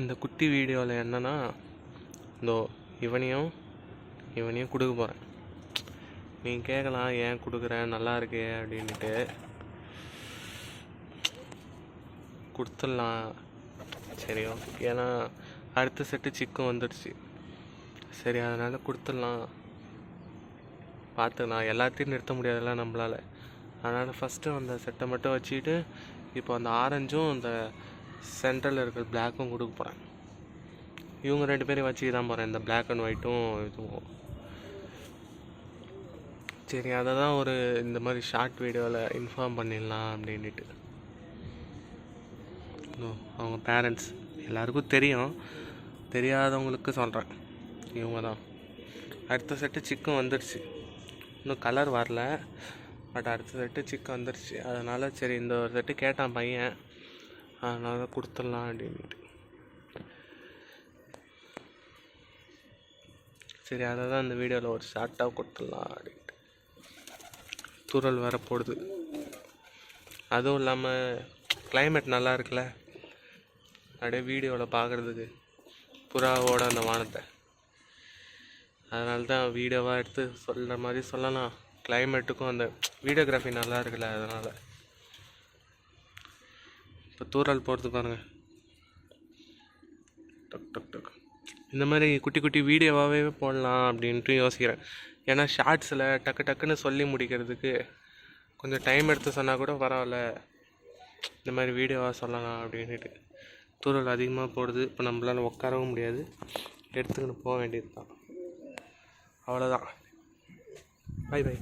இந்த குட்டி வீடியோவில் என்னென்னா இதோ இவனையும் இவனையும் கொடுக்க போகிறேன் நீ கேட்கலாம் ஏன் கொடுக்குறேன் நல்லா இருக்கே அப்படின்ட்டு கொடுத்துடலாம். சரி ஓகே ஏன்னா அடுத்த செட்டு சிக்கும் வந்துடுச்சு. சரி அதனால் கொடுத்துடலாம். பார்த்துக்கலாம். எல்லாத்தையும் நிறுத்த முடியாதுல்ல நம்மளால். அதனால் ஃபஸ்ட்டு அந்த செட்டை மட்டும் வச்சுக்கிட்டு இப்போ அந்த ஆரஞ்சும் அந்த சென்ட்ரலில் இருக்கிற பிளாக்கும் கொடுக்க போகிறேன் இவங்க ரெண்டு பேரையும் வச்சுக்க தான் போகிறேன் இந்த பிளாக் அண்ட் ஒயிட்டும் இதுவும். சரி அதை தான் ஒரு இந்த மாதிரி ஷார்ட் வீடியோவில் இன்ஃபார்ம் பண்ணிடலாம் அப்படின்ட்டு அவங்க பேரண்ட்ஸ் எல்லாருக்கும் தெரியும். தெரியாதவங்களுக்கு சொல்கிறேன் இவங்க தான். அடுத்த செட்டு சிக்கன் வந்துடுச்சு இன்னும் கலர் வரல. பட் அடுத்த செட்டு சிக்கன் வந்துடுச்சு அதனால் சரி இந்த ஒரு செட்டு கேட்டான் பையன். அதனால கொடுத்துடலாம் அப்படின்ட்டு. சரி அதை தான் இந்த வீடியோவில் ஒரு ஷார்ட்டாக கொடுத்துடலாம் அப்படின்ட்டு. தூரல் வேற போடுது. அதுவும் இல்லாமல் கிளைமேட் நல்லா இருக்குல்ல? அப்படியே வீடியோவில் பார்க்குறதுக்கு புறாவோட அந்த வானத்தை. அதனால தான் வீடியோவாக எடுத்து சொல்கிற மாதிரி சொல்லலாம். கிளைமேட்டுக்கும் அந்த வீடியோகிராஃபி நல்லா இருக்குல்ல அதனால். இப்போ தூரால் போகிறது பாருங்க. டக் டக் டக். இந்த மாதிரி குட்டி குட்டி வீடியோவாகவே போடலாம் அப்படின்ட்டு யோசிக்கிறேன். ஏன்னா ஷார்ட்ஸில் டக்கு டக்குன்னு சொல்லி முடிக்கிறதுக்கு கொஞ்சம் டைம் எடுத்து சொன்னால் கூட பரவாயில்ல. இந்த மாதிரி வீடியோவாக சொல்லலாம் அப்படின்ட்டு தூரல் அதிகமாக போடுது. இப்போ நம்மளால் உட்காரவும் முடியாது. எடுத்துக்கின்னு போக வேண்டியது தான் அவ்வளோதான் பை பை